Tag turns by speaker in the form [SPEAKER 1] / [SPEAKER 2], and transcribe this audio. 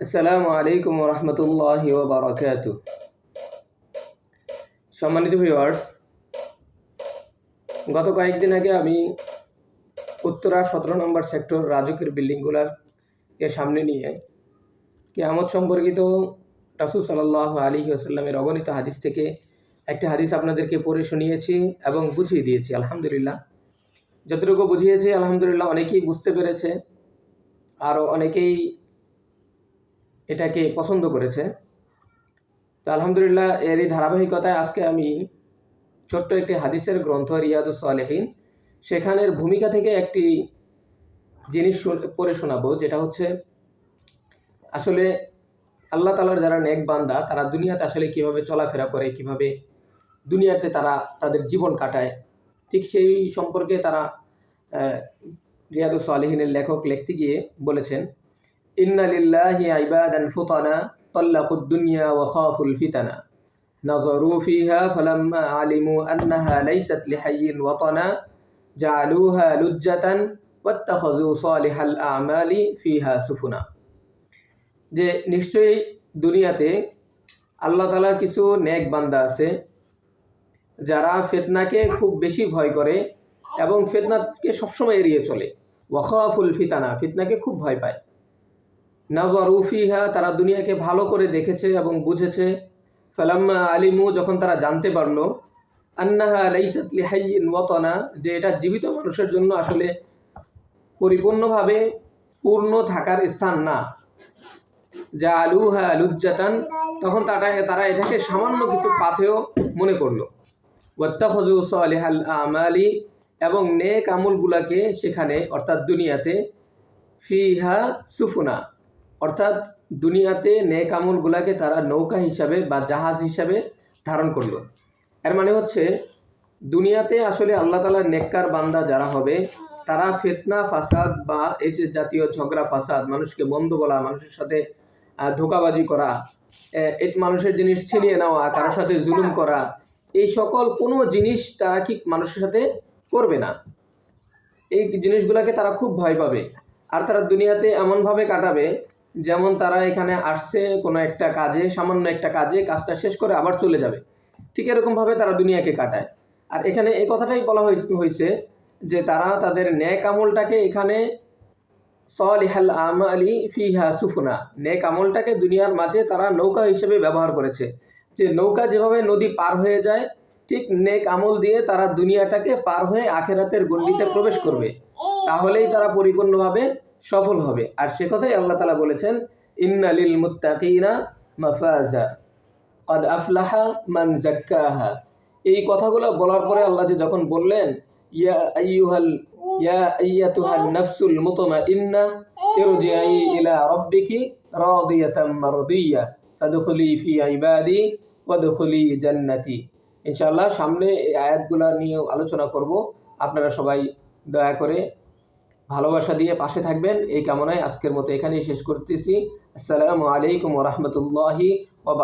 [SPEAKER 1] আসসালামু আলাইকুম রহমতুল্লাহ বারকাত সম্মানিত ভিউয়ার্স গত কয়েকদিন আগে আমি উত্তরা সতেরো নম্বর সেক্টর রাজুকের বিল্ডিংগুলার এর সামনে নিয়ে কেয়ামত সম্পর্কিত রাসুল সাল্লাহ আলী আসাল্লামের অগণিত হাদিস থেকে একটি হাদিস আপনাদেরকে পড়ে শুনিয়েছি এবং বুঝিয়ে দিয়েছি, আলহামদুলিল্লাহ। যতটুকু বুঝিয়েছি, আলহামদুলিল্লাহ, অনেকেই বুঝতে পেরেছে আরও অনেকেই এটাকে পছন্দ করেছে। তো আলহামদুলিল্লাহ এরই ধারাবাহিকতায় আজকে আমি ছোট্ট একটি হাদিসের গ্রন্থ রিয়াদুস সালেহীন। সেখানের ভূমিকা থেকে একটি জিনিস পড়ে শোনাবো, যেটা হচ্ছে আসলে আল্লাহ তালার যারা নেক বান্দা, তারা দুনিয়াতে আসলে কীভাবে চলাফেরা করে, কীভাবে দুনিয়াতে তারা তাদের জীবন কাটায়, ঠিক সেই সম্পর্কে তারা রিয়াদুস সালেহীনের লেখক, লিখতে গিয়ে বলেছেন। ইন্না লিল্লাহি ইবাদান ফুতানা طلقوا الدنيا وخافوا الفتنة نظروا فيها فلما علموا أنها ليست لحي وطنا جعلوها لجة واتخذوا صالح الأعمال فيها سفنا যে নিশ্চয়ই দুনিয়াতে আল্লাহ তালার কিছু নেক বান্দা আছে যারা ফেতনাকে খুব বেশি ভয় করে এবং ফেতনাকে সবসময় এড়িয়ে চলে ওয়াখাফুল ফিতানা ফিতনাকে খুব ভয় পায় নাজর উফিহা তারা দুনিয়াকে ভালো করে দেখেছে এবং বুঝেছে। ফালাম্মা আলিমু, যখন তারা জানতে পারল, আন্নাহা লাইসাত লিহাইয়িন ওয়াতানা, যে এটা জীবিত মানুষের জন্য আসলে পরিপূর্ণভাবে পূর্ণ থাকার স্থান না। যা আলুহা আলুজ্জাতান তখন তারা তারা এটাকে সামান্য কিছু পাথেও মনে করল। ওয়াত্তাফজু সালিহাল আমালি, এবং নেক আমলগুলাকে সেখানে, অর্থাৎ দুনিয়াতে, ফিহা সুফুনা। অর্থাৎ দুনিয়াতে নেক আমলগুলাকে তারা নৌকা হিসাবে বা জাহাজ হিসাবে ধারণ করল। এর মানে হচ্ছে, দুনিয়াতে আসলে আল্লাহ তালার নেককার বান্দা যারা হবে, তারা ফেতনা, ফাসাদ বা এই যে জাতীয় ঝগড়া, ফাসাদ, মানুষকে বন্ধ বলা, মানুষের সাথে ধোকাবাজি করা মানুষের জিনিস ছিনিয়ে নেওয়া, কারোর সাথে জুলুম করা, এই সকল কোনো জিনিস তারা কি মানুষের সাথে করবে না? এই জিনিসগুলোকে তারা খুব ভয় পাবে। আর তারা দুনিয়াতে এমনভাবে কাটাবে যেমন তারা এখানে আসছে কোনো একটা কাজে, সামান্য একটা কাজে, কাজটা শেষ করে আবার চলে যাবে। ঠিক এরকমভাবে তারা দুনিয়াকে কাটায়। আর এখানে এই কথাটাই বলা হয়েছে যে তারা তাদের ন্যাক আমলটাকে এখানে সলিহাল আমালি ফিহা সুফুনা। নেক আমলটাকে দুনিয়ার মাঝে তারা নৌকা হিসেবে ব্যবহার করেছে। যে নৌকা যেভাবে নদী পার হয়ে যায়, ঠিক নেক আমল দিয়ে তারা দুনিয়াটাকে পার হয়ে আখেরাতের গণ্ডিতে প্রবেশ করবে। তাহলেই তারা পরিপূর্ণভাবে সফল হবে। আর সে কথাই আল্লাহ তালা বলেছেন ইন্নালিল মুত্তাকিনা মাফাজা, কদ আফলাহা মান জাক্কাহা এই কথাগুলো বলার পরে আল্লাহ যে যখন বললেন, ইয়া আইয়ুহাল, ইয়া আইয়াতুহান নাফসুল মুতমাইন্না, ইরজিআই ইলা রাব্বিকি রাদিয়াতাম মারদিয়া, ফাদখুলি ফি ইবাদি ওয়াদখুলি জান্নাতি। ইনশাআল্লাহ সামনে এই আয়াতগুলো নিয়ে আলোচনা করব। আপনারা সবাই দয়া করে ভালোবাসা দিয়ে পাশে থাকবেন। এই কামনায় আজকের মতো এখানেই শেষ করতেছি। আসসালামু আলাইকুম রহমতুল্লাহি ওয়া